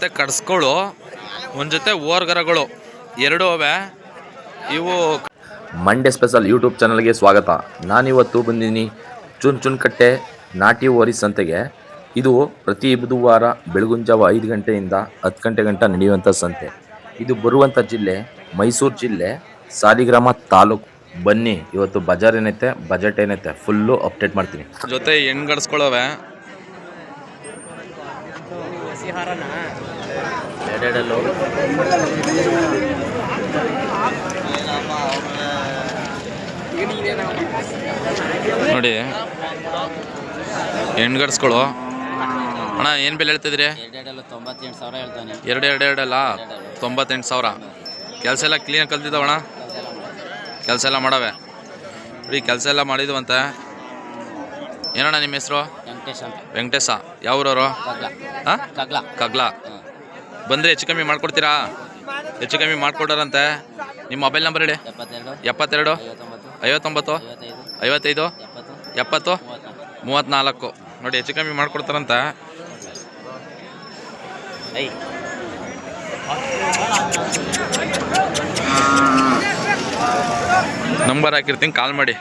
ಜೊತೆ ಕಡ್ಸ್ಗಳು ಒಂದು ಜೊತೆ ಓರ್ಗರಗಳು. ಎರಡು ಅವೆ. ಇವು ಮಂಡ್ಯ ಸ್ಪೆಷಲ್ ಯೂಟ್ಯೂಬ್ ಚಾನಲ್ಗೆ ಸ್ವಾಗತ. ನಾನಿವತ್ತು ಬಂದಿದ್ದೀನಿ ಚುನ್ ಚುನ್ಕಟ್ಟೆ ನಾಟಿ ಓರಿ ಸಂತೆಗೆ. ಇದು ಪ್ರತಿ ಬುಧವಾರ ಬೆಳಗುಂಜಾವ ಜಾವ ಐದು ಗಂಟೆಯಿಂದ ಹತ್ತು ಗಂಟೆ ಗಂಟ ನಡೆಯುವಂಥ ಸಂತೆ. ಇದು ಬರುವಂಥ ಜಿಲ್ಲೆ ಮೈಸೂರು ಜಿಲ್ಲೆ ಸಾಲಿಗ್ರಾಮ ತಾಲೂಕು. ಬನ್ನಿ ಇವತ್ತು ಬಜಾರ್ ಏನೈತೆ ಬಜೆಟ್ ಏನೈತೆ ಫುಲ್ಲು ಅಪ್ಡೇಟ್ ಮಾಡ್ತೀನಿ. ಜೊತೆ ಹೆಣ್ಗಡ್ಸ್ಗಳವೆ ನೋಡಿ ಹೆಣ್ಗಡ್ಸ್ಗಳು ಅಣ್ಣ ಏನು ಬೆಲೆ ಹೇಳ್ತಿದ್ರಿ? ಎರಡು ತೊಂಬತ್ತೆಂಟು ಸಾವಿರ ಹೇಳ್ತಾನೆ. ಎರಡು ಎರಡು ಎರಡಲ್ಲ ತೊಂಬತ್ತೆಂಟು ಸಾವಿರ. ಕೆಲಸ ಎಲ್ಲ ಕ್ಲೀನಾಗಿ ಕಲ್ತಿದ್ದಾವಣ್ಣ ಕೆಲಸ ಎಲ್ಲ ಮಾಡವೆ. ನೋಡಿ ಕೆಲಸ ಎಲ್ಲ ಮಾಡಿದ್ವಂತೆ. ಏನಣ್ಣ ನಿಮ್ಮ ಹೆಸರು? ವೆಂಕಟೇಶ್ ಅಂತ. ವೆಂಕಟೇಶ. ಯಾವ್ರವರು ಕಗ್ಲ. ಹಾಂ ಕಗ್ಲ. ಕಗ್ಲ. ಬಂದರೆ ಹೆಚ್ಚು ಕಮ್ಮಿ ಮಾಡ್ಕೊಡ್ತೀರಾ? ಹೆಚ್ಚು ಕಮ್ಮಿ ಮಾಡ್ಕೊಡೋರಂತೆ. ನಿಮ್ಮ ಮೊಬೈಲ್ ನಂಬರ್ ಹೇಳಿ. ಎಪ್ಪತ್ತೆರಡು. ಐವತ್ತೊಂಬತ್ತು. ಐವತ್ತೈದು. ಎಪ್ಪತ್ತು. ಮೂವತ್ತ್ನಾಲ್ಕು. ನೋಡಿ ಹೆಚ್ಚು ಕಮ್ಮಿ ಮಾಡ್ಕೊಡ್ತಾರಂತೆ. ನಂಬರ್ ಹಾಕಿರ್ತೀನಿ ಕಾಲ್ ಮಾಡಿ.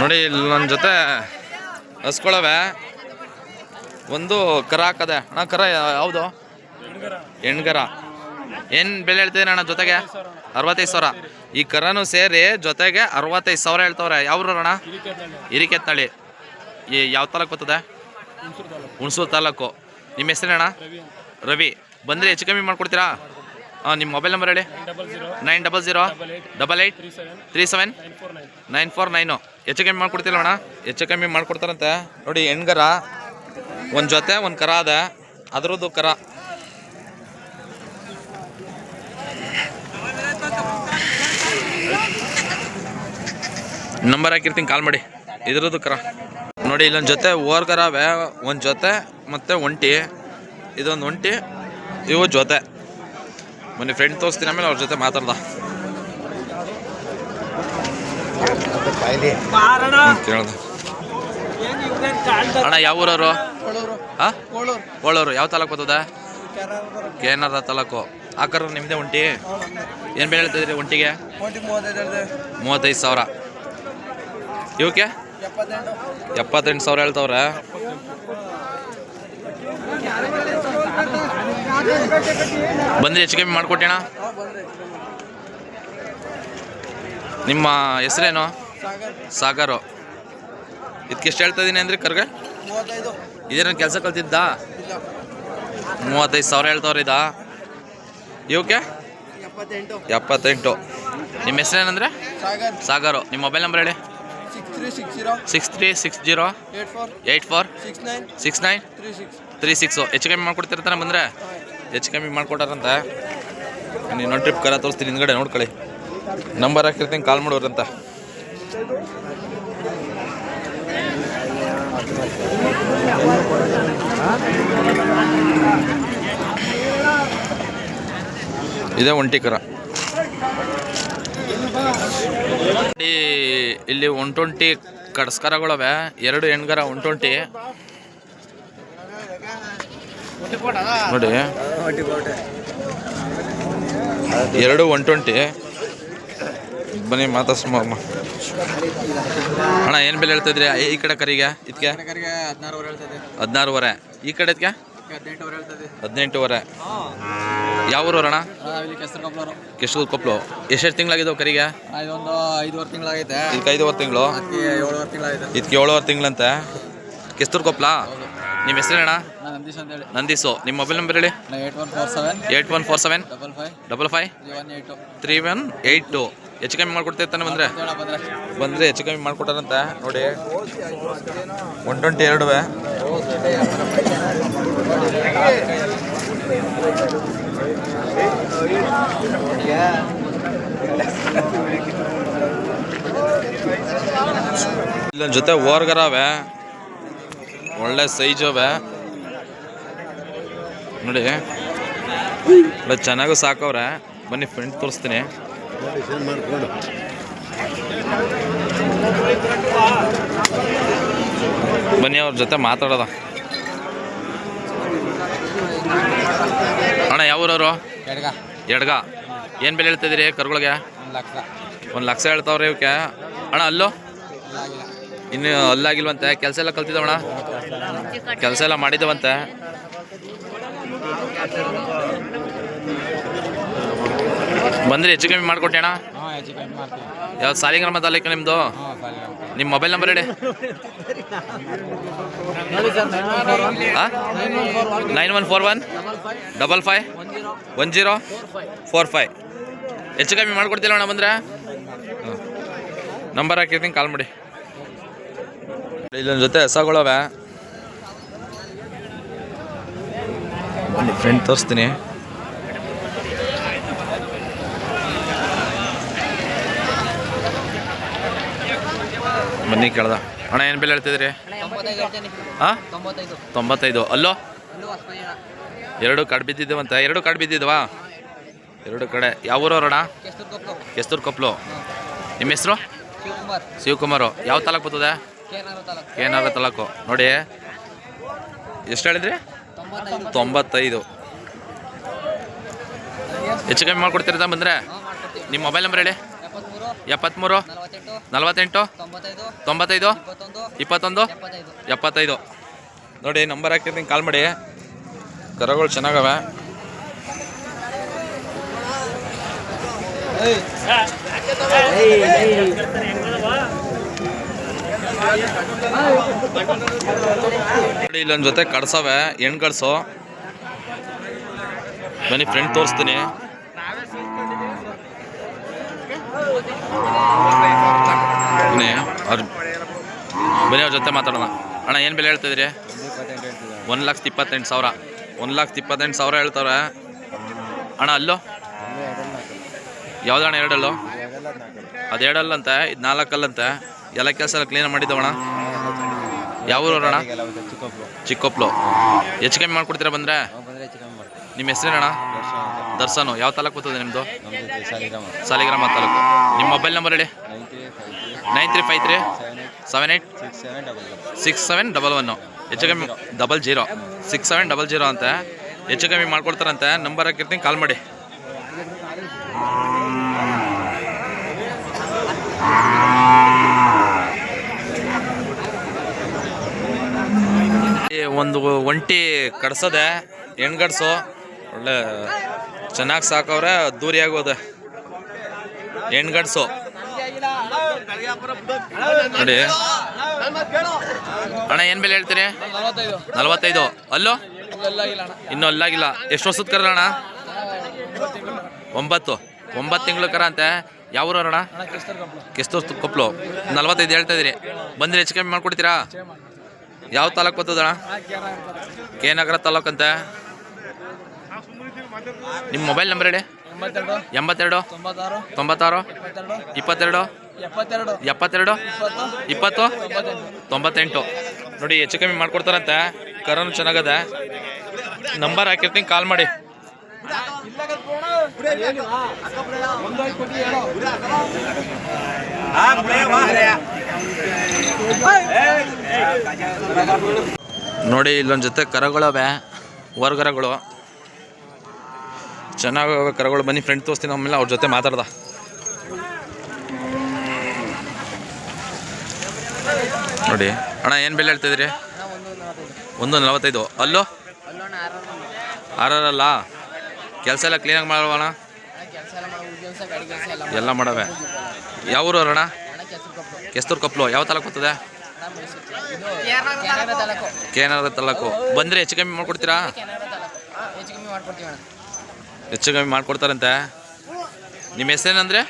ನೋಡಿ ಇಲ್ಲಿ ನನ್ನ ಜೊತೆ ಹಸ್ಕೊಳವೆ. ಒಂದು ಕರ ಹಾಕದೆ. ಅಣ್ಣ ಕರ ಯಾವುದು? ಹೆಣ್ಗರ. ಏನು ಬೆಲೆ ಹೇಳ್ತಿದ್ದೀನಿ ಅಣ್ಣ ಜೊತೆಗೆ? ಅರವತ್ತೈದು ಸಾವಿರ. ಈ ಕರನೂ ಸೇರಿ ಜೊತೆಗೆ ಅರವತ್ತೈದು ಸಾವಿರ ಹೇಳ್ತವ್ರೆ. ಯಾವ್ರು ಅಣ್ಣ? ಹಿರಿಕೆತ್ನಳ್ಳಿ. ಈ ಯಾವ ತಾಲೂಕು ಬರ್ತದೆ ಹುಣಸೂರು ತಾಲೂಕು. ನಿಮ್ಮ ಹೆಸರೇನಣ್ಣ ರವಿ. ಬಂದರೆ ಹೆಚ್ಚು ಕಮ್ಮಿ ಮಾಡ್ಕೊಡ್ತೀರಾ? ಹಾಂ ನಿಮ್ಮ ಮೊಬೈಲ್ ನಂಬರ್ ಹೇಳಿ. Nine double zero double eight three seven nine four nine. ಹೆಚ್ಚು ಕಮ್ಮಿ ಮಾಡ್ಕೊಡ್ತಿಲ್ಲ ಅಣ್ಣ. ಹೆಚ್ಚು ಕಮ್ಮಿ ಮಾಡ್ಕೊಡ್ತಾರಂತೆ. ನೋಡಿ, ಹೆಣ್ಗರ ಒಂದು ಜೊತೆ, ಒಂದು ಕರ ಅದ. ಅದರದ್ದು ಕರ. ನಂಬರ್ ಹಾಕಿರ್ತೀನಿ, ಕಾಲ್ ಮಾಡಿ. ಇದ್ರದ್ದು ಕರ. ನೋಡಿ, ಇಲ್ಲೊಂದು ಜೊತೆ ಓರ್ ಕರ ಅವೆ. ಒಂದು ಜೊತೆ ಮತ್ತು ಒಂಟಿ. ಇದೊಂದು ಒಂಟಿ, ಇವು ಜೊತೆ. ಮೊನ್ನೆ ಫ್ರೆಂಡ್ ತೋರಿಸ್ತೀನಿ ಆಮೇಲೆ ಅವ್ರ ಜೊತೆ ಮಾತಾಡ್ದ ಹ್ಮ್, ಕೇಳ್ದೆ ಅಣ್ಣ ಯಾವ ಊರವರು? ಹಾಂ? ಕೋಳೂರು. ಯಾವ ತಾಲೂಕು ಬರ್ತದ? ಕೆ ಎನ್ ಆರ್ ತಾಲೂಕು ಆಕರ ನಿಮ್ಮದೇ ಒಂಟಿ? ಏನ್ ಬೆಲೆ ಹೇಳ್ತಿದ್ರಿ ಒಂಟಿಗೆ? ಮೂವತ್ತೈದು ಸಾವಿರ. ಇವಕ್ಕೆ? ಎಪ್ಪತ್ತೆಂಟು. ಸಾವಿರ ಹೇಳ್ತವ್ರೆ. ಬಂದ್ರೆ ಹೆಚ್ಚು ಕಮ್ಮಿ ಮಾಡ್ಕೊಟ್ಟೇಣ? ನಿಮ್ಮ ಹೆಸರೇನು? ಸಾಗರು. ಇದಕ್ಕೆ ಎಷ್ಟು ಹೇಳ್ತಾ ಇದ್ದೀನಿ ಅಂದ್ರೆ ಕರ್ಗೆ? ಇದೇನು ಕೆಲಸ ಕಲ್ತಿದ್ದ? ಮೂವತ್ತೈದು ಸಾವಿರ ಹೇಳ್ತಾವ್ರ ಇದಾ? ಇವಕ್ಕೆ? ಎಪ್ಪತ್ತೆಂಟು. ನಿಮ್ಮ ಹೆಸರೇನಂದ್ರೆ? ಸಾಗರ್. ಸಾಗರು. ನಿಮ್ಮ ಮೊಬೈಲ್ ನಂಬರ್ ಹೇಳಿ. Six three six zero. Eight four. Six nine. Three six. ಹೆಚ್ಚು ಕಮ್ಮಿ ಮಾಡ್ಕೊಡ್ತಿರ್ತಾನೆ ಬಂದರೆ? ಹೆಚ್ಚು ಕಮ್ಮಿ ಮಾಡ್ಕೊಟ್ಟಾರಂತ. ನೀನು ಟ್ರಿಪ್ ಕರ ತೋರಿಸ್ತೀನಿ ಹಿಂದ್ಗಡೆ ನೋಡ್ಕೊಳ್ಳಿ. ನಂಬರ್ ಹಾಕಿರ್ತೀನಿ ಕಾಲ್ ಮಾಡೋರಂತ. ಇದೇ ಒಂಟಿ ಕರ. ಇಲ್ಲಿ ಒನ್ ಟ್ವೆಂಟಿ ಕಡಸ್ಕರಗಳವೆ, ಎರಡು ಹೆಣ್ಗರ ಒನ್ ಟ್ವೆಂಟಿ ನೋಡಿ. ಎರಡು ಒನ್ ಟ್ವೆಂಟಿ ಬನ್ನಿ ಮಾತಾಡ್ಸಮ್ಮ ಅಣ್ಣ ಏನು ಬೆಲೆ ಹೇಳ್ತಿದ್ರಿ ಈ ಕಡೆ ಕರಿಗೆ ಇದಕ್ಕೆ ಹದಿನಾರೂವರೆ ಈ ಕಡೆ ಇದಕ್ಕೆ ಹದಿನೆಂಟುವರೆ ಯಾವ ಊರು ಅಣ್ಣ? ಕೆಸರು ಕೊಪ್ಪಳು ಎಷ್ಟೆಷ್ಟು ತಿಂಗಳಾಗಿದ್ದಾವೆ ಕರಿಗೆ? ಇದಕ್ಕೆ ಐದುವರೆ ತಿಂಗಳು? ಇದಕ್ಕೆ ಏಳುವರೆ ತಿಂಗಳಂತೆ. ಕೆಸ್ತೂರು ಕೊಪ್ಪಳ ನಿಮ್ಮ ಹೆಸರು ಅಣ್ಣ? ನಂದೀಶ್ ಅಂತ ಹೇಳಿ ನಂದೀಸು ನಿಮ್ಮ ಮೊಬೈಲ್ ನಂಬರ್ ಹೇಳಿ? Eight one four seven. Eight one four seven? Double five. Double five? Three one eight three one eight two. ಹೆಚ್ಚು ಕಮ್ಮಿ ಮಾಡ್ಕೊಡ್ತಿರ್ತಾನೆ ಬಂದರೆ? ಬಂದ್ರೆ ಹೆಚ್ಚು ಕಮ್ಮಿ ಮಾಡ್ಕೊಟ್ಟಾರಂತೆ, ನೋಡಿ. ಒನ್ ಟ್ವೆಂಟಿ ಎರಡುವೆ. ಇಲ್ಲ ಜೊತೆ ಓರ್ಗರವೆ, ಒಳ್ಳೆ ಸೈಜ್ ಅವೆ ನೋಡಿ ಚೆನ್ನಾಗೂ ಸಾಕವ್ರೆ. ಬನ್ನಿ ಫ್ರೆಂಡ್ ತೋರಿಸ್ತೀನಿ. ಬನ್ನಿ ಅವ್ರ ಜೊತೆ ಮಾತಾಡೋದ. ಅಣ್ಣ ಊರವರು? ಎಡ್ಗ. ಎಡ್ಗ. ಏನು ಬೆಲೆ ಹೇಳ್ತಿದ್ದೀರಿ ಕರುಗಳಿಗೆ? ಒಂದು ಲಕ್ಷ. ಹೇಳ್ತಾವ್ರಿ ಲಕ್ಷ ಹೇಳ್ತಾವ್ರೆ ಇವಕ್ಕೆ. ಅಣ್ಣ ಅಲ್ಲೋ? ಇನ್ನು ಅಲ್ಲಾಗಿಲ್ವಂತೆ. ಕೆಲಸ ಎಲ್ಲ ಕಲ್ತಿದ್ದಾವಣ್ಣ ಕೆಲಸ ಎಲ್ಲ ಮಾಡಿದ್ದವಂತೆ ಬಂದ್ರಿ ಹೆಚ್ಚು ಕಮ್ಮಿ ಮಾಡಿಕೊಟ್ಟೆ ಅಣ್ಣ ಯಾವ್ದು ಸಾಲಿಗ್ರಾಮ ತಾಲೂಕು ನಿಮ್ಮದು ನಿಮ್ಮ ಮೊಬೈಲ್ ನಂಬರ್ ಹೇಳಿ. Nine one four one. Double five? One zero? Four five. ಹೆಚ್ಚು ಕಮ್ಮಿ ಮಾಡ್ಕೊಡ್ತಿಲ್ಲ ಅಣ್ಣ ಬಂದ್ರೆ? ನಂಬರ್ ಹಾಕಿರ್ತೀನಿ ಕಾಲ್ ಮಾಡಿ. ಇಲ್ಲೊಂದು ಜೊತೆ ಹೆಸಗೊಳವೆ ಫ್ರೆಂಡ್ ತೋರಿಸ್ತೀನಿ. ಬನ್ನಿ ಕೇಳ್ದ. ಅಣ್ಣ, ಏನು ಬೆಲೆ ಹೇಳ್ತಿದ್ರಿ? ಹಾಂ ತೊಂಬತ್ತೈದು. ಅಲ್ಲೋ? ಎರಡು ಕಾಡು ಬಿದ್ದಿದ್ದವಂತ. ಎರಡು ಕಾಡು ಬಿದ್ದಿದ್ವಾ? ಎರಡು ಕಡೆ. ಯಾವ ಊರು ಕೊಪ್ಪಳು ಕೆಸ್ತೂರು ಕೊಪ್ಪಲು ನಿಮ್ಮ ಹೆಸರು? ಶಿವಕುಮಾರ್. ಯಾವ ತಾಲೂಕು ಬರ್ತದೆ? ಕೇನಾರ ತಾಲೂಕು. ನೋಡಿ. ಎಷ್ಟು ಹೇಳಿದ್ರಿ? ತೊಂಬತ್ತೈದು. ಹೆಚ್ಚು ಕಮ್ಮಿ ಮಾಡ್ಕೊಡ್ತೀರಾ ಬಂದರೆ? ನಿಮ್ಮ ಮೊಬೈಲ್ ನಂಬರ್ ಹೇಳಿ. ಎಪ್ಪತ್ತ್ಮೂರು ಎಪ್ಪತ್ತ್ಮೂರು ನಲವತ್ತೆಂಟು ತೊಂಬತ್ತೈದು ಇಪ್ಪತ್ತೊಂದು ಎಪ್ಪತ್ತೈದು. ಎಪ್ಪತ್ತೈದು. ನೋಡಿ ನಂಬರ್ ಹಾಕಿರ್ತೀನಿ ಕಾಲ್ ಮಾಡಿ. ಕರಗಳು ಚೆನ್ನಾಗವೆ. ನೋಡಿ ಇಲ್ಲೊಂದು ಜೊತೆ ಕಡ್ಸವೆ ಹೆಣ್ಣು ಕಡ್ಸು ಬನ್ನಿ ಫ್ರೆಂಡ್ ತೋರಿಸ್ತೀನಿ. ಅವ್ರ ಬನ್ನಿ ಅವ್ರ ಜೊತೆ ಮಾತಾಡೋಣ. ಅಣ್ಣ ಏನು ಬೆಲೆ ಹೇಳ್ತಿದ್ರಿ ಒಂದು ಲಕ್ಷದ ಇಪ್ಪತ್ತೆಂಟು ಸಾವಿರ. ಒಂದು ಲಕ್ಷದ ಇಪ್ಪತ್ತೆಂಟು ಸಾವಿರ ಹೇಳ್ತವ್ರೆ. ಅಣ್ಣ ಅಲ್ಲೋ? ಯಾವ್ದಣ್ಣ ಎರಡಲ್ಲು? ಅದು ಎರಡಲ್ಲಂತೆ ಇದು ನಾಲ್ಕಲ್ಲಂತೆ. ಎಲ್ಲ ಕೆಲಸ ಎಲ್ಲ ಕ್ಲೀನ್ ಮಾಡಿದ್ದವಣ ಯಾವ ಊರವ್ರಣ್ಣ ಚಿಕ್ಕೊಪ್ಲು. ಚಿಕ್ಕೊಪ್ಲು. ಹೆಚ್ಚು ಕಮ್ಮಿ ಮಾಡ್ಕೊಡ್ತೀರಾ ಬಂದರೆ? ನಿಮ್ಮ ಹೆಸರೇನಣ್ಣ? ದರ್ಶನು ಯಾವ ತಾಲೂಕು ಬರ್ತದೆ ನಿಮ್ಮದು ಸಾಲಿಗ್ರಾಮ ತಾಲೂಕು. ನಿಮ್ಮ ಮೊಬೈಲ್ ನಂಬರ್ ಹೇಳಿ. Nine three five three. Seven eight seven six seven double one one ಹೆಚ್ಚು ಕಮ್ಮಿ double zero six seven double zero ಅಂತ. ಹೆಚ್ಚು ಕಮ್ಮಿ ಮಾಡ್ಕೊಡ್ತಾರಂತೆ. ನಂಬರ್ ಹಾಕಿರ್ತೀನಿ ಕಾಲ್ ಮಾಡಿ. ಒಂದು ಒಂಟಿ ಕಡ್ಸೋದೆ ಹೆಣ್ಗಡ್ಸು. ಒಳ್ಳೆ ಚೆನ್ನಾಗಿ ಸಾಕವ್ರೆ ದೂರಿ ಆಗೋದೆ ಹೆಣ್ಗಡ್ಸು ನೋಡಿ. ಅಣ್ಣ, ಏನು ಬೆಲೆ ಹೇಳ್ತೀರಿ? ನಲವತ್ತೈದು. ಅಲ್ಲೋ? ಇನ್ನೂ ಅಲ್ಲಾಗಿಲ್ಲ. ಎಷ್ಟು ವರ್ಷದ ಕರ ಅಣ್ಣ? ಒಂಬತ್ತು. ಒಂಬತ್ತು ತಿಂಗಳು ಕರ ಅಂತೆ. ಯಾವ ಅಣ್ಣ? ಕೆಸ್ತೂರು ಕೊಪ್ಪಲು ನಲ್ವತ್ತೈದು ಹೇಳ್ತಾ ಇದೀರಿ ಬಂದ್ರೆ ಹೆಚ್ಚು ಕಮ್ಮಿ ಮಾಡ್ಕೊಡ್ತೀರಾ? ಯಾವ ತಾಲೂಕು ಬರ್ತದಣ್ಣ? ಕೆ ನಗರ ತಾಲೂಕ್ ಅಂತೆ. ನಿಮ್ಮ ಮೊಬೈಲ್ ನಂಬರ್ ಹೇಳಿ? ಎಂಬತ್ತೆರಡು. ತೊಂಬತ್ತಾರು. ಇಪ್ಪತ್ತೆರಡು. ಎಪ್ಪತ್ತೆರಡು. ಇಪ್ಪತ್ತು. ತೊಂಬತ್ತೆಂಟು. ನೋಡಿ ಹೆಚ್ಚು ಕಮ್ಮಿ ಮಾಡ್ಕೊಡ್ತಾರಂತೆ. ಕರನು ಚೆನ್ನಾಗದ. ನಂಬರ್ ಹಾಕಿರ್ತೀನಿ ಕಾಲ್ ಮಾಡಿ. ನೋಡಿ ಇಲ್ಲೊಂದು ಜೊತೆ ಕರಗಳವೆ ಹೊರಗರಗಳು. ಚೆನ್ನಾಗವೆ ಕರಗಳು ಬನ್ನಿ ಫ್ರೆಂಡ್ ತೋರಿಸ್ತೀನಿ ಆಮೇಲೆ ಅವ್ರ ಜೊತೆ ಮಾತಾಡ್ದ. ನೋಡಿ ಅಣ್ಣ ಏನು ಬೆಲೆ ಹೇಳ್ತಿದ್ರಿ ಒಂದು ನಲವತ್ತೈದು. ಅಲ್ಲೋ? ಆರಲ್ಲ ಕೆಲಸ ಎಲ್ಲ ಕ್ಲೀನಾಗಿ ಮಾಡಲ್ವಣ ಎಲ್ಲ ಮಾಡವೆ. ಯಾವ ಊರು ಅಣ್ಣ? ಕೆಸ್ತೂರು ಕಪ್ಲು. ಕೊಪ್ಪಲು ಯಾವ ತಾಲೂಕು ಬರ್ತದೆ? ಕೆನರಾ ತಾಲೂಕು. ಬಂದರೆ ಹೆಚ್ಚು ಕಮ್ಮಿ ಮಾಡ್ಕೊಡ್ತೀರಾ? ಹೆಚ್ಚು ಕಮ್ಮಿ ಮಾಡ್ಕೊಡ್ತಾರಂತೆ. ನಿಮ್ಮ ಹೆಸರೇನಂದ್ರೆ?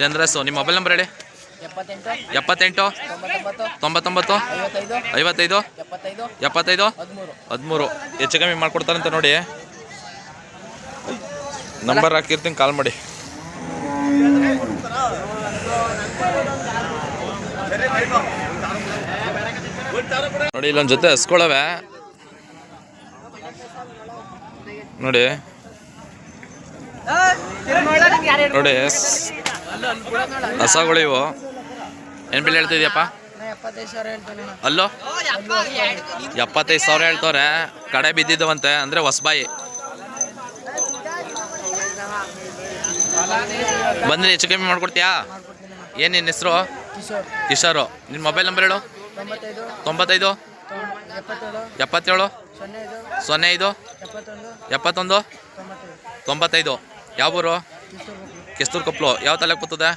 ಚಂದ್ರಸು. ನಿಮ್ಮ ಮೊಬೈಲ್ ನಂಬರ್ ಹೇಳಿ. ಎಪ್ಪತ್ತೆಂಟು. ತೊಂಬತ್ತೊಂಬತ್ತು. ಐವತ್ತೈದು. ಎಪ್ಪತ್ತೈದು. ಹದಿಮೂರು. ಹೆಚ್ಚು ಕಮ್ಮಿ ಮಾಡ್ಕೊಡ್ತಾರಂತೆ ನೋಡಿ. ನಂಬರ್ ಹಾಕಿರ್ತೀನಿ, ಕಾಲ್ ಮಾಡಿ. ನೋಡಿ, ಇಲ್ಲೊಂದು ಜೊತೆ ಹಸ್ಕೊಳವೆ. ನೋಡಿ. ನೋಡಿ ಹಸಗಳು ಇವು ಏನು ಬೆಲೆ ಹೇಳ್ತಿದ್ಯಪ್ಪ? ಅಲ್ಲೋ? ಎಪ್ಪತ್ತೈದು ಸಾವಿರ ಹೇಳ್ತವ್ರೆ. ಕಡೆ ಬಿದ್ದಿದ್ದವಂತೆ, ಅಂದರೆ ಹೊಸಬಾಯಿ. ಬಂದ್ರೆ, ಹೆಚ್ಚು ಕಮ್ಮಿ ಮಾಡ್ಕೊಡ್ತೀಯಾ? ಏನ್ ನಿನ್ನ ಹೆಸರು? ಕಿಶೋರ್. ನಿನ್ನ ಮೊಬೈಲ್ ನಂಬರ್ ಹೇಳು? ತೊಂಬತ್ತೈದು? ತೊಂಬತ್ತೈದು ತೊಂಬ- ಎಪ್ಪತ್ತೇಳು? ಸೊನ್ನೆ ಐದು? ಎಪ್ಪತ್ತೊಂದು? ತೊಂಬತ್ತೈದು? ಯಾವ ಊರು. ಕೆಸ್ತೂರು ಕೊಪ್ಪಲು ಯಾವ ತಾಲೂಕು ಬರ್ತದೆ?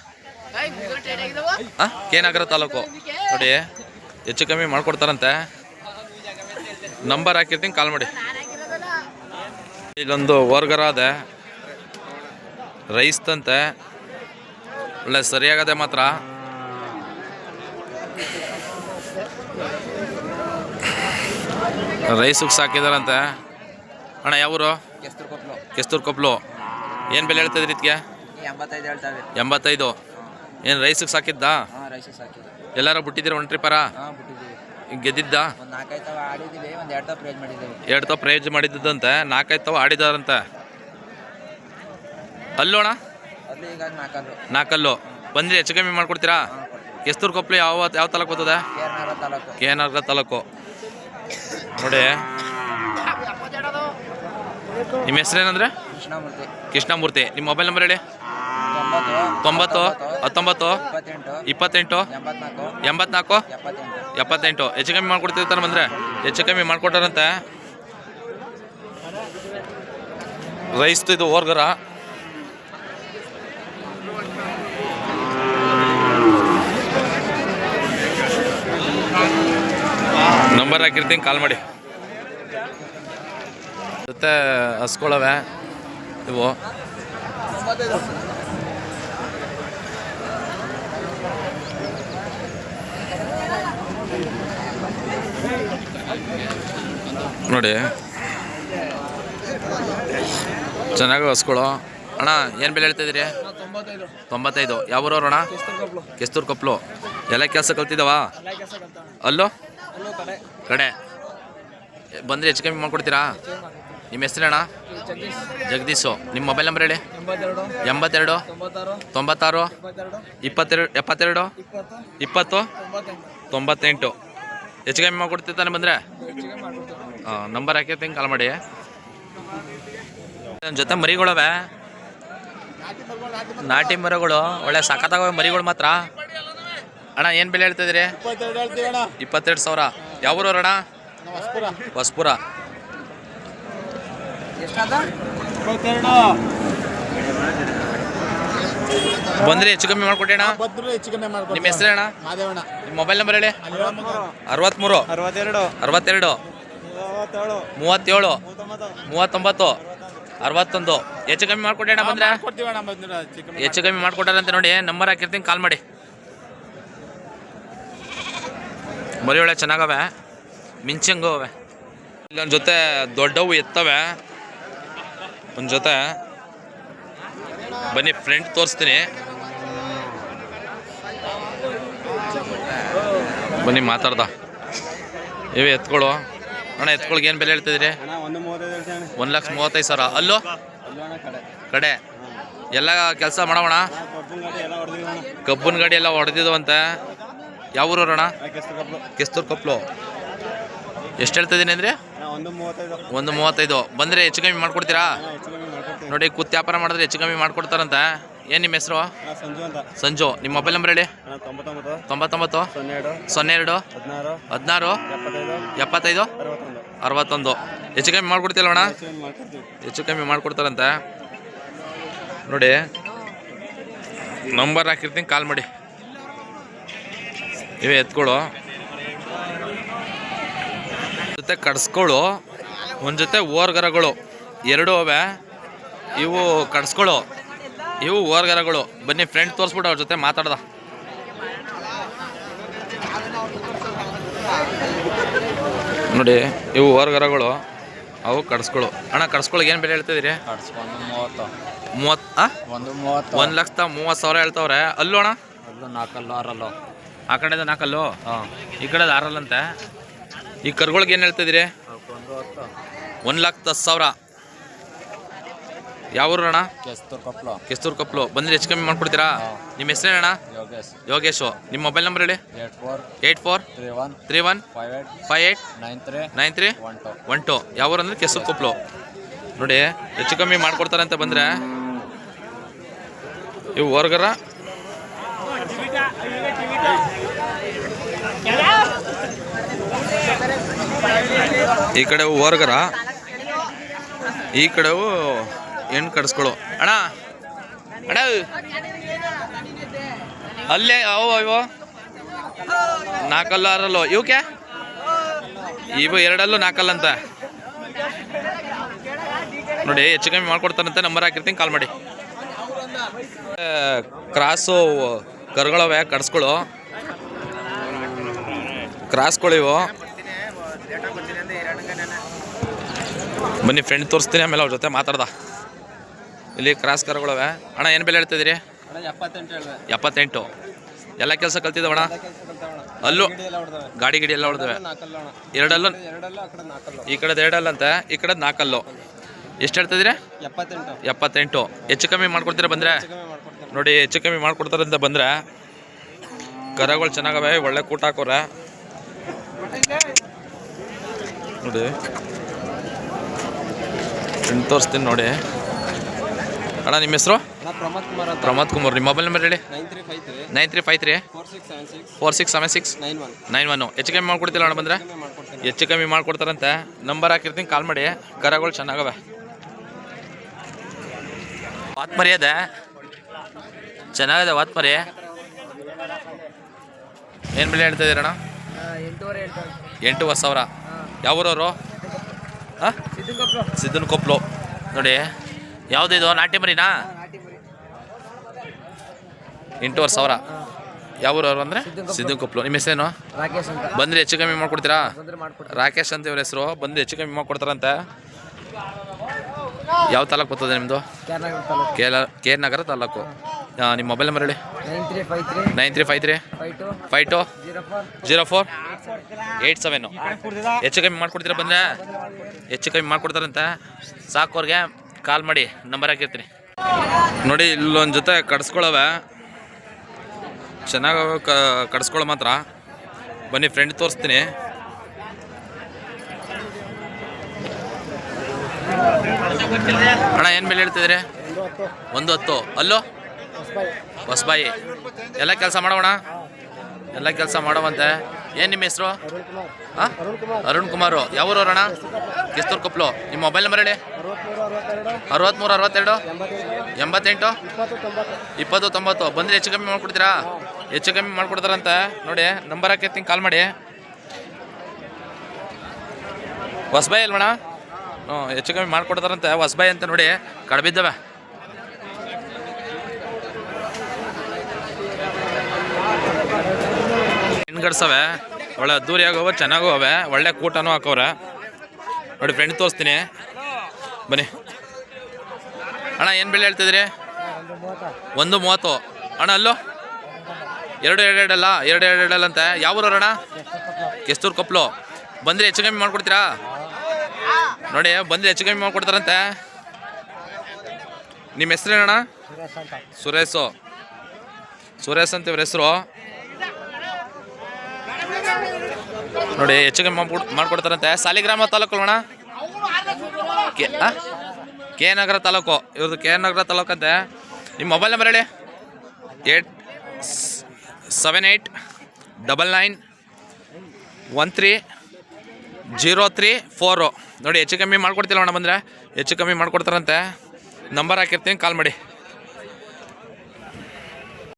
ಹಾಂ? ಕೆ ನಗರ ತಾಲೂಕು. ನೋಡಿ ಹೆಚ್ಚು ಕಮ್ಮಿ ಮಾಡ್ಕೊಡ್ತಾರಂತೆ. ನಂಬರ್ ಹಾಕಿರ್ತೀನಿ ಕಾಲ್ ಮಾಡಿ. ಇಲ್ಲೊಂದು ವರ್ಗರ ಅದೆ. ರೈಸ್ ತಂತೆ. ಒಳ್ಳೆ ಸರಿಯಾಗದೆ ಮಾತ್ರ. ರೈಸಿಗೆ ಸಾಕಿದಾರಂತೆ ಅಣ್ಣ ಯಾವೂರು? ಕೆಸ್ತೂರು ಕೊಪ್ಪಲು ಏನು ಬೆಲೆ ಹೇಳ್ತಿದ್ರಿ ಇದಕ್ಕೆ ಎಂಬತ್ತೈದು ಏನ್ ಎಂಬತ್ತೈದು? ಏನು ರೈಸಿಗೆ ಸಾಕಿದ್ದಾ? ಹಾಂ ಎಲ್ಲಾರ ಬಿಟ್ಟಿದ್ದೀರ ಒನ್ ಹಾಂ ಬಿಟ್ಟಿದ್ದೀವಿ. ಗೆದ್ದಿದ್ದ? ಒಂದು ನಾಲ್ಕೈದು ತಾವ ಆಡಿದ್ದೀವಿ ಒಂದು ಎರಡು ತಾವ ಪ್ರೈಸ್ ಮಾಡಿದ್ದೀವಿ. ಎರಡು ತಾವು ಪ್ರೈಜ್ ಮಾಡಿದ್ದಂತೆ ನಾಲ್ಕೈದು ತಾವು ಆಡಿದಾರಂತೆ ಅಲ್ಲೋಣ ಅಲ್ಲಿ ಈಗ ನಾಲ್ಕಲ್ಲು ನಾಲ್ಕಲ್ಲು ಬಂದ್ರಿ ಹೆಚ್ಚು ಕಮ್ಮಿ ಮಾಡ್ಕೊಡ್ತೀರಾ? ಕೊಡ್ತೀವಿ. ಕೊಪ್ಪಲು ಯಾವ ಯಾವ ತಾಲೂಕು ಬರ್ತದೆ? ಕೇರ್ನಾರ ತಾಲೂಕು. K N taluk. ನೋಡಿ. ನಿಮ್ಮ ಹೆಸರೇನಂದ್ರೆ? ಕೃಷ್ಣಮೂರ್ತಿ. ಕೃಷ್ಣಮೂರ್ತಿ, ನಿಮ್ಮ ಮೊಬೈಲ್ ನಂಬರ್ ಹೇಳಿ? ತೊಂಬತ್ತು ತೊಂಬತ್ತು ಹತ್ತೊಂಬತ್ತು, ಇಪ್ಪತ್ತೆಂಟು, ಎಂಬತ್ನಾಲ್ಕು, ಎಪ್ಪತ್ತೆಂಟು. ಹೆಚ್ಚು ಕಮ್ಮಿ ಮಾಡಿಕೊಡ್ತಿರ್ತಾರೆ ಬಂದರೆ? ಹೆಚ್ಚು ಕಮ್ಮಿ ಮಾಡ್ಕೊಟ್ಟಾರಂತೆ. ರೈಸ್ದು ಇದು ಓರ್ಗರ ನಂಬರ್ ಹಾಕಿರ್ತೀನಿ, ಕಾಲ್ ಮಾಡಿ. ಜೊತೆ ಹಸ್ಕೊಳವೆ. ಇವು ನೋಡಿ. ಚೆನ್ನಾಗಿ ಹೊಸ್ಕೊಳ್ಳೋ ಅಣ್ಣ, ಏನು ಬೆಲೆ ಹೇಳ್ತಾ ಇದ್ದೀರಿ? ತೊಂಬತ್ತೈದು. ಯಾವ ಊರವ್ರು ಅಣ್ಣ? ಕೆಸ್ತೂರ್ ಕೊಪ್ಪಲು ಎಲ್ಲ ಕೆಲಸ ಕಲ್ತಿದ್ದಾವ? ಅಲ್ಲೋ? ಕಡೆ. ಬಂದರೆ ಹೆಚ್ಚು ಕಮ್ಮಿ ಮಾಡ್ಕೊಡ್ತೀರಾ? ನಿಮ್ಮ ಹೆಸರೇಣ ಜಗದೀಶ್. ನಿಮ್ಮ ಮೊಬೈಲ್ ನಂಬರ್ ಹೇಳಿ. ಎಂಬತ್ತೆರಡು, ತೊಂಬತ್ತಾರು, ಇಪ್ಪತ್ತೆರಡು, ಎಪ್ಪತ್ತೆರಡು, ಇಪ್ಪತ್ತು, ತೊಂಬತ್ತೆಂಟು. ಹೆಚ್ಚು ಕಮ್ಮಿ ಮಾಡ್ಕೊಡ್ತಿರ್ತಾನೆ ಬಂದರೆ? ಹೆಚ್ಚಿಗೆ ಮಾಡ್ಕೊಡ್ತೀವಿ ಹಾಂ ನಂಬರ್ ಹಾಕಿರ್ತೀನಿ ಕಾಲ್ ಮಾಡಿ. ನನ್ನ ಜೊತೆ ಮರಿಗಳವೆ. ನಾಟಿ ಮರಗಳು, ಒಳ್ಳೆ ಸಖತ್ತಾಗವೆ ಮರಿಗಳು ಮಾತ್ರ. ಅಣ್ಣ, ಏನು ಬೆಲೆ ಹೇಳ್ತಿದ್ದೀರಿ ಇಪ್ಪತ್ತೆರಡು ಸಾವಿರ. ಯಾವ ಊರವ್ರು ಅಣ್ಣ? ಹೊಸಪುರ ಹೊಸ್ಪುರ. ಎಷ್ಟಾದ? ಬಂದ್ರೆ ಹೆಚ್ಚು ಕಮ್ಮಿ ಮಾಡ್ಕೊಟ್ಟೆ ಅಣ್ಣ. ಬಂದ್ರು ಹೆಚ್ಚು ಕಮ್ಮಿ ನಿಮ್ಮ ಹೆಸರು ಅಣ್ಣ? ಮಾದೇವಣ್ಣ ನಿಮ್ಮ ಮೊಬೈಲ್ ನಂಬರ್ ಹೇಳಿ. ಅರವತ್ಮೂರು. ಅರವತ್ತ್ಮೂರು ಅರವತ್ತೆರಡು. ಅರವತ್ತೆರಡು. ಮೂವತ್ತೇಳು. ಮೂವತ್ತೊಂಬತ್ತು. ಅರವತ್ತೊಂದು. ಹೆಚ್ಚು ಕಮ್ಮಿ ಮಾಡ್ಕೊಟ್ಟೆ ಅಣ್ಣ ಬಂದ್ರೆ? ಹೆಚ್ಚು ಕಮ್ಮಿ ಮಾಡ್ಕೊಟ್ಟಾರಂತೆ ನೋಡಿ ನಂಬರ್ ಹಾಕಿರ್ತೀನಿ ಕಾಲ್ ಮಾಡಿ. ಮರಿ ಒಳ್ಳೆ ಚೆನ್ನಾಗವೆ ಮಿಂಚಂಗು ಅವೆ. ಇಲ್ಲೊಂದು ಜೊತೆ ದೊಡ್ಡವು ಎತ್ತವೆ. ಒಂದು ಜೊತೆ. ಬನ್ನಿ ಫ್ರೆಂಡ್ ತೋರಿಸ್ತೀನಿ. ಬನ್ನಿ ಮಾತಾಡ್ದ. ಇವೇ ಎತ್ಕೊಳು. ಅಣ್ಣ ಎತ್ಕೊಳಗೆ ಏನು ಬೆಲೆ ಹೇಳ್ತಿದ್ರಿ ಒಂದು ಲಕ್ಷ ಮೂವತ್ತೈದು ಸಾವಿರ. ಅಲ್ಲೋ? ಕಡೆ. ಎಲ್ಲ ಕೆಲಸ ಮಾಡೋಣ ಕಬ್ಬನ ಗಾಡಿ ಎಲ್ಲ ಹೊಡೆದಿದ್ವಂತೆ. ಯಾವ ಕಬ್ಲು. ಕೆಸ್ತೂರು ಕೊಪ್ಪಲು ಎಷ್ಟು ಹೇಳ್ತಿದ್ದೀನಿ ಅಂದರೆ? ಒಂದು ಮೂವತ್ತೈದು. ಬಂದರೆ ಹೆಚ್ಚು ಕಮ್ಮಿ ಮಾಡ್ಕೊಡ್ತೀರಾ? ನೋಡಿ ಕೂತ್ ವ್ಯಾಪಾರ ಮಾಡಿದ್ರೆ ಹೆಚ್ಚು ಕಮ್ಮಿ ಮಾಡ್ಕೊಡ್ತಾರಂತ. ಏನು ನಿಮ್ಮ ಹೆಸರು? ಸಂಜು ಅಂತ. ಸಂಜು. ನಿಮ್ಮ ಮೊಬೈಲ್ ನಂಬರ್ ಹೇಳಿ? ತೊಂಬತ್ತೊಂಬತ್ತು. ಸೊನ್ನೆ ಎರಡು ಹದಿನಾರು. ಹದಿನಾರು. ಎಪ್ಪತ್ತೈದು. ಅರವತ್ತೊಂದು. ಹೆಚ್ಚು ಕಮ್ಮಿ ಮಾಡ್ಕೊಡ್ತಿಲ್ವಣ್ಣ ಅಣ್ಣ? ಹೆಚ್ಚು ಕಮ್ಮಿ ಮಾಡ್ಕೊಡ್ತಾರಂತೆ. ನೋಡಿ ನಂಬರ್ ಹಾಕಿರ್ತೀನಿ ಕಾಲ್ ಮಾಡಿ. ಇವೇ ಎತ್ಕೊಳ್ಳು ಜೊತೆ ಕಡ್ಸ್ಕೊಳ್ಳು ಒಂದು ಜೊತೆ ಓರ್ಗರಗಳು. ಎರಡು ಅವೆ. ಇವು ಕಡ್ಸ್ಕೊಳ್ಳು ಇವು ಓರ್ಗರಗಳು. ಬನ್ನಿ ಫ್ರೆಂಡ್ ತೋರಿಸ್ಬಿಟ್ಟು ಅವ್ರ ಜೊತೆ ಮಾತಾಡ್ದ. ನೋಡಿ ಇವು ಓರ್ಗರಗಳು. ಅವು ಕಡ್ಸ್ಕೊಳ್ಳು ಅಣ್ಣ ಕಡ್ಸ್ಗಳಿಗೆ ಏನು ಬೆಲೆ ಹೇಳ್ತಿದ್ದೀರಿ ಒಂದು ಮೂವತ್ತು. ಒಂದು ಲಕ್ಷದ ಮೂವತ್ತು ಸಾವಿರ ಹೇಳ್ತಾವ್ರೆ. ಅಲ್ಲೂ ಅಣ್ಣ? ಅಲ್ಲೂ ನಾಲ್ಕಲ್ಲು ಆರಲ್ಲು. ಆ ಕಡೆ ನಾಲ್ಕಲ್ಲು? ಹಾಂ. ಈ ಕಡೆ ಆರಲ್ಲಂತೆ. ಈ ಕರ್ಗಳಿಗೆ ಏನು ಹೇಳ್ತಿದ್ದೀರಿ? ಒಂದು ಲಕ್ಷ ದಸ್ ಹತ್ತು ಸಾವಿರ. ಯಾವ ಊರು ಅಣ್ಣ? ಕೆಸ್ತೂರು ಕಪ್ಪಲು ಬಂದ್ರೆ ಹೆಚ್ಚು ಕಮ್ಮಿ ಮಾಡ್ಕೊಡ್ತೀರಾ? ನಿಮ್ಮ ಹೆಸರೇನಣ್ಣ ಯೋಗೇಶ್. ಯೋಗೇಶು. ನಿಮ್ಮ ಮೊಬೈಲ್ ನಂಬರ್ ಹೇಳಿ. Eight four. Eight four. Three one. Three one. Five eight. Five eight nine three. Nine three. One two. One two. ಯಾವ ಊರು ಅಂದರೆ ಕೆಸರು ಕೊಪ್ಪಲು ನೋಡಿ ಹೆಚ್ಚು ಕಮ್ಮಿ ಮಾಡ್ಕೊಡ್ತಾರಂತೆ ಬಂದರೆ ಇವು ಹೊರ್ಗರ. ಈ ಕಡೆ ಹೊರ್ಗರ. ಈ ಕಡೆವು ಹೆಣ್ಣು ಕಡಿಸ್ಕೊಳು. ಅಣ್ಣ. ಅಣ್ಣ. ಅಲ್ಲೇ ಅವು ಇವು. ನಾಲ್ಕಲ್ಲು ಆರಲ್ಲು ಇವಕ್ಕೆ ಇವು ಎರಡಲ್ಲೂ ನಾಲ್ಕಲ್ಲಂತ ನೋಡಿ, ಹೆಚ್ಚು ಕಮ್ಮಿ ಮಾಡ್ಕೊಡ್ತಾರಂತೆ ನಂಬರ್ ಹಾಕಿರ್ತೀನಿ. ಕಾಲ್ ಮಾಡಿ. ಕ್ರಾಸು ಕರ್ಗಳವೆ, ಕಡಿಸ್ಕೊಳು. ಕ್ರಾಸ್ಗಳಿವು ಬನ್ನಿ ಫ್ರೆಂಡ್ ತೋರಿಸ್ತೀನಿ, ಆಮೇಲೆ ಅವ್ರ ಜೊತೆ ಮಾತಾಡ್ದ. ಇಲ್ಲಿ ಕ್ರಾಸ್ ಕಾರ್ಗಳವೆ. ಅಣ್ಣ, ಏನು ಬೆಲೆ ಹೇಳ್ತಿದ್ದೀರಿ? ಎಪ್ಪತ್ತೆಂಟು. ಎಲ್ಲ ಕೆಲಸ ಕಲ್ತಿದ್ದವಣ ಅಲ್ಲೂ ಗಾಡಿ ಗಿಡಿ ಎಲ್ಲ ಹೊಡೆದವೆ. ಎರಡಲ್ಲೂ ಈ ಕಡೆದು ಎರಡಲ್ಲ ಅಂತ, ಈ ಕಡೆದು ನಾಲ್ಕಲ್ಲು. ಎಷ್ಟು ಎಪ್ಪತ್ತೆಂಟು ಎಪ್ಪತ್ತೆಂಟು. ಹೆಚ್ಚು ಕಮ್ಮಿ ಮಾಡ್ಕೊಡ್ತೀರಾ ಬಂದರೆ? ನೋಡಿ, ಹೆಚ್ಚು ಕಮ್ಮಿ ಮಾಡ್ಕೊಡ್ತಾರಂತ ಬಂದರೆ, ಕರಗಳು ಚೆನ್ನಾಗವೆ, ಒಳ್ಳೆ ಕೂಟ ಹಾಕೋರೆ. ನೋಡಿ. ಫ್ರೆಂಡ್ ತೋರಿಸ್ತೀನಿ ನೋಡಿ. ಅಣ್ಣ ನಿಮ್ಮ ಹೆಸರು? ಅಣ್ಣ ಪ್ರಮೋದ್ ಕುಮಾರ್ ಅಂತ. ಪ್ರಮೋದ್ ಕುಮಾರ್. ನಿಮ್ಮ ಮೊಬೈಲ್ ನಂಬರ್ ಹೇಳಿ. Nine three five three. Nine three four six seven six. Four six seven six. Nine one. Nine ಹೆಚ್ಚು ಕಮ್ಮಿ ಮಾಡ್ಕೊಡ್ತಿಲ್ಲ ಅಣ್ಣ ಬಂದರೆ? ಹೆಚ್ಚು ಕಮ್ಮಿ ಮಾಡ್ಕೊಡ್ತಾರಂತೆ. ನಂಬರ್ ಹಾಕಿರ್ತೀನಿ ಕಾಲ್ ಮಾಡಿ. ಕರಗಳು ಚೆನ್ನಾಗವೆ. ವಾತ್ ಮರಿ ಅದೆ ಚೆನ್ನಾಗಿದೆ ವಾತ್ ಮರಿ ಏನು ಬೆಲೆ ಹೇಳ್ತಾ ಇದ್ದೀರಣ್ಣ? ಎಂಟೂವರೆ ಎಂಟು ಸಾವಿರ. ಯಾವ ಊರವರು ಹಾಂ? ಸಿದ್ದನ ಕೊಪ್ಪಲು ನೋಡಿ ಯಾವುದಿದು ನಾಟ್ಯ ಮರಿನಾ ಎಂಟೂವರೆ ಸಾವಿರ. ಯಾವ ಊರವರು ಅಂದರೆ? ಸಿದ್ದನ ಕೊಪ್ಪಲು ನಿಮ್ಮ ಹೆಸರೇನು? ಬಂದರೆ ಹೆಚ್ಚು ಕಮ್ಮಿ ಮಾಡ್ಕೊಡ್ತೀರಾ? ರಾಕೇಶ್ ಅಂತ ಇವ್ರ ಹೆಸರು. ಬಂದ್ರೆ ಹೆಚ್ಚು ಕಮ್ಮಿ ಮಾಡ್ಕೊಡ್ತಾರಂತೆ. ಯಾವ ತಾಲೂಕು ಬರ್ತದೆ ನಿಮ್ಮದು K R K Nagar taluk. ನಿಮ್ಮ ಮೊಬೈಲ್ ನಂಬರ್ ಹೇಳಿ. Nine three five three. Nine three five three. Five two. Zero four. Zero four. Eight seven. ಹೆಚ್ಚು ಕಮ್ಮಿ ಮಾಡಿಕೊಡ್ತೀರಾ ಬಂದರೆ? ಹೆಚ್ಚು ಕಮ್ಮಿ ಮಾಡಿಕೊಡ್ತಾರಂತ. ಸಾಕು ಅವ್ರಿಗೆ. ಕಾಲ್ ಮಾಡಿ. ನಂಬರ್ ಹಾಕಿರ್ತೀನಿ. ನೋಡಿ ಇಲ್ಲೊಂದು ಜೊತೆ ಕಡ್ಸ್ಕೊಳವೆ. ಚೆನ್ನಾಗಿ ಕಡಿಸ್ಕೊಳ್ಳೋ ಮಾತ್ರ. ಬನ್ನಿ ಫ್ರೆಂಡ್ ತೋರಿಸ್ತೀನಿ. ಅಣ್ಣ ಏನು ಮೇಲೆ ಹೇಳ್ತಿದ್ದೀರಿ? ಒಂದು ಹತ್ತು. ಅಲ್ಲೋ? ಹೊಸಬಾಯಿ. ಎಲ್ಲ ಕೆಲಸ ಮಾಡೋಣ ಎಲ್ಲ ಕೆಲಸ ಮಾಡೋವಂತೆ. ಏನು ನಿಮ್ಮ ಹೆಸರು? ಹಾಂ? ಅರುಣ್ ಕುಮಾರು ಯಾವೂರು ಅಣ್ಣ ಕಿಸ್ತೂರು ಕೊಪ್ಪಲು ನಿಮ್ಮ ಮೊಬೈಲ್ ನಂಬರ್ ಹೇಳಿ. ಅರವತ್ತ್ಮೂರು ಅರವತ್ತೆರಡು. ಎಂಬತ್ತೆಂಟು. ಇಪ್ಪತ್ತು ತೊಂಬತ್ತು. ಬಂದರೆ ಹೆಚ್ಚು ಕಮ್ಮಿ ಮಾಡ್ಕೊಡ್ತೀರಾ? ಹೆಚ್ಚು ಕಮ್ಮಿ ಮಾಡಿಕೊಡ್ತಾರಂತೆ. ನೋಡಿ ನಂಬರ್ ಹಾಕಿರ್ತೀನಿ ಕಾಲ್ ಮಾಡಿ. ಹೊಸಬಾಯಿ ಅಲ್ವಣ್ಣ? ಹ್ಞೂ ಹೆಚ್ಚು ಕಮ್ಮಿ ಮಾಡಿಕೊಡ್ತಾರಂತೆ. ಹೊಸಬಾಯಿ ಅಂತ ನೋಡಿ ಕಡ್ಬಿದ್ದವೆ. ಹೆಣ್ಗಡ್ಸವೆ, ಒಳ್ಳೆ ಅದ್ದೂರಿಯಾಗಿ ಹೋವೆ ಚೆನ್ನಾಗೂ ಅವೆ ಒಳ್ಳೆ ಕೂಟನೂ ಹಾಕವ್ರೆ. ನೋಡಿ ಫ್ರೆಂಡ್ ತೋರಿಸ್ತೀನಿ. ಬನ್ನಿ. ಅಣ್ಣ, ಏನು ಬೆಲೆ ಹೇಳ್ತಿದ್ರಿ? ಒಂದು ಮೂವತ್ತು. ಅಣ್ಣ, ಅಲ್ಲೋ? ಎರಡು ಎರಡು ಎರಡಲ್ಲ ಎರಡು ಎರಡು ಎರಡಲ್ಲ ಅಂತ ಯಾವ ಊರವ್ರು ಅಣ್ಣ? ಕೆಸ್ತೂರು ಕೊಪ್ಪಲು ಬಂದರೆ ಹೆಚ್ಚು ಕಮ್ಮಿ ಮಾಡ್ಕೊಡ್ತೀರಾ? ನೋಡಿ, ಬಂದರೆ ಹೆಚ್ಚು ಕಮ್ಮಿ ಮಾಡ್ಕೊಡ್ತಾರಂತೆ. ನಿಮ್ಮ ಹೆಸ್ರೇನಣ್ಣ? ಸುರೇಶು ಸುರೇಶ್ ಅಂತ ಇವ್ರ ಹೆಸರು. ನೋಡಿ ಹೆಚ್ಚು ಕಮ್ಮಿ ಮಾಡ್ಕೊಡ್, ಮಾಡ್ಕೊಡ್ತಾರಂತೆ. ಸಾಲಿಗ್ರಾಮ ತಾಲೂಕು ಅಣ್ಣ ಕೆ? ಕೆ ನಗರ ತಾಲೂಕು. ಇವ್ರದ್ದು ಕೆ ನಗರ ತಾಲೂಕು ಅಂತೆ. ನಿಮ್ಮ ಮೊಬೈಲ್ ನಂಬರ್ ಹೇಳಿ. Eight seven eight double nine one three zero three four. ನೋಡಿ ಹೆಚ್ಚು ಕಮ್ಮಿ ಮಾಡ್ಕೊಡ್ತಿಲ್ಲ ಅಣ್ಣ ಬಂದರೆ. ಹೆಚ್ಚು ಕಮ್ಮಿ ಮಾಡ್ಕೊಡ್ತಾರಂತೆ. ನಂಬರ್ ಹಾಕಿರ್ತೀನಿ, ಕಾಲ್ ಮಾಡಿ.